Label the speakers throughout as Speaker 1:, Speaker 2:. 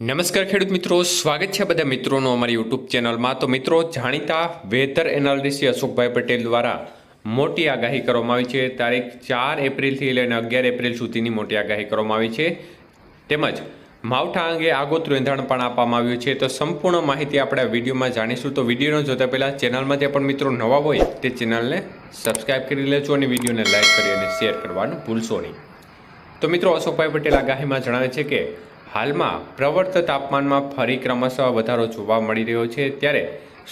Speaker 1: નમસ્કાર ખેડૂત મિત્રો, સ્વાગત છે બધા મિત્રોનો અમારી યુટ્યુબ ચેનલમાં. તો મિત્રો, જાણીતા વેધર એનાલિસ્ટ અશોકભાઈ પટેલ દ્વારા મોટી આગાહી કરવામાં આવી છે. તારીખ ચાર એપ્રિલથી લઈને અગિયાર એપ્રિલ સુધીની મોટી આગાહી કરવામાં આવી છે. તેમજ માવઠા અંગે આગોતરું એંધાણ પણ આપવામાં આવ્યું છે. તો સંપૂર્ણ માહિતી આપણે આ વિડીયોમાં જાણીશું. તો વિડીયોનો જોતા પહેલાં ચેનલમાં જે પણ મિત્રો નવા હોય તે ચેનલને સબસ્ક્રાઇબ કરી લેજો અને વિડીયોને લાઇક કરી અને શેર કરવાનું ભૂલશો નહીં. તો મિત્રો, અશોકભાઈ પટેલ આગાહીમાં જણાવે છે કે હાલમાં પ્રવર્ત તાપમાનમાં ફરી ક્રમશઃ વધારો જોવા મળી રહ્યો છે. ત્યારે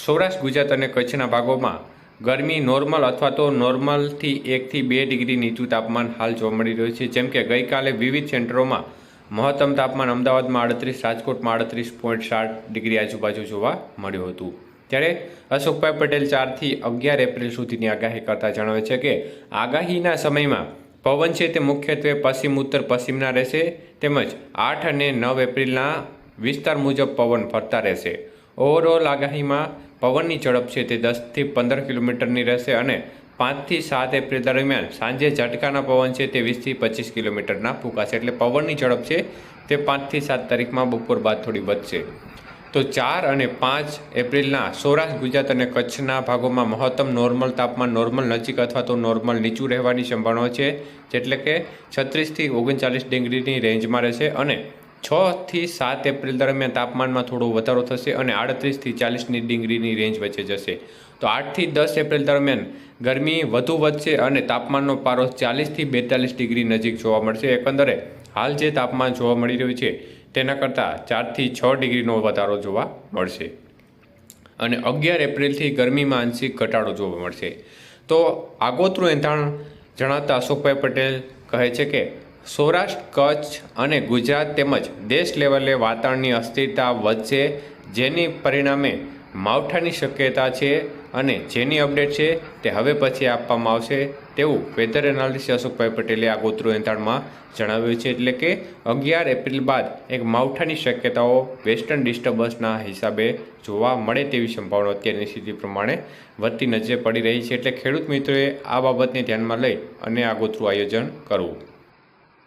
Speaker 1: સૌરાષ્ટ્ર, ગુજરાત અને કચ્છના ભાગોમાં ગરમી નોર્મલ અથવા તો નોર્મલથી એકથી બે ડિગ્રી નીચું તાપમાન હાલ જોવા મળી રહ્યું છે. જેમ કે ગઈકાલે વિવિધ સેન્ટરોમાં મહત્તમ તાપમાન અમદાવાદમાં આડત્રીસ, રાજકોટમાં આડત્રીસ પોઈન્ટ સાત ડિગ્રી આજુબાજુ જોવા મળ્યું હતું. ત્યારે અશોકભાઈ પટેલ ચારથી અગિયાર એપ્રિલ સુધીની આગાહી કરતા જણાવે છે કે આગાહીના સમયમાં પવન છે તે મુખ્યત્વે પશ્ચિમ, ઉત્તર, પશ્ચિમના રહેશે, તેમજ આઠ અને નવ એપ્રિલના વિસ્તાર મુજબ પવન ફરતા રહેશે. ઓવરઓલ આગાહીમાં પવનની ઝડપ છે તે દસથી પંદર કિલોમીટરની રહેશે અને પાંચથી સાત એપ્રિલ દરમિયાન સાંજે ઝટકાના પવન છે તે વીસથી પચીસ કિલોમીટરના ફૂંકાશે. એટલે પવનની ઝડપ છે તે પાંચથી સાત તારીખમાં બપોર બાદ થોડી વધશે. તો ચાર અને પાંચ એપ્રિલના સૌરાષ્ટ્ર, ગુજરાત અને કચ્છના ભાગોમાં મહત્તમ નોર્મલ તાપમાન, નોર્મલ નજીક અથવા તો નોર્મલ નીચું રહેવાની સંભાવના છે એટલે કે છત્રીસથી ઓગણચાલીસ ડિગ્રીની રેન્જમાં રહેશે અને છથી સાત એપ્રિલ દરમિયાન તાપમાનમાં થોડો વધારો થશે અને આડત્રીસથી ચાલીસની ડિગ્રીની રેન્જ વચ્ચે જશે. તો આઠથી દસ એપ્રિલ દરમિયાન ગરમી વધુ વધશે અને તાપમાનનો પારો ચાલીસથી બેતાલીસ ડિગ્રી નજીક જોવા મળશે. એકંદરે હાલ જે તાપમાન જોવા મળી રહ્યું છે તેના કરતાં ચારથી છ ડિગ્રીનો વધારો જોવા મળશે. અને અગિયાર એપ્રિલથી ગરમીમાં આંશિક ઘટાડો જોવા મળશે. તો આગોતરું એંધાણ જણાવતા અશોકભાઈ પટેલ કહે છે કે, સૌરાષ્ટ્ર, કચ્છ અને ગુજરાત તેમજ દેશ લેવલે વાતાવરણની અસ્થિરતા વધશે, જેની પરિણામે માવઠાની શક્યતા છે અને જેની અપડેટ છે તે હવે પછી આપવામાં આવશે તેવું વેધર એનાલિસ્ટ અશોકભાઈ પટેલે આગોતરું એંધાણમાં જણાવ્યું છે એટલે કે અગિયાર એપ્રિલ બાદ એક માવઠાની શક્યતાઓ વેસ્ટર્ન ડિસ્ટર્બન્સના હિસાબે જોવા મળે તેવી સંભાવના અત્યારની સ્થિતિ પ્રમાણે વધતી નજરે પડી રહી છે એટલે ખેડૂત મિત્રોએ આ બાબતને ધ્યાનમાં લઈ અને આગોતરું આયોજન કરવું.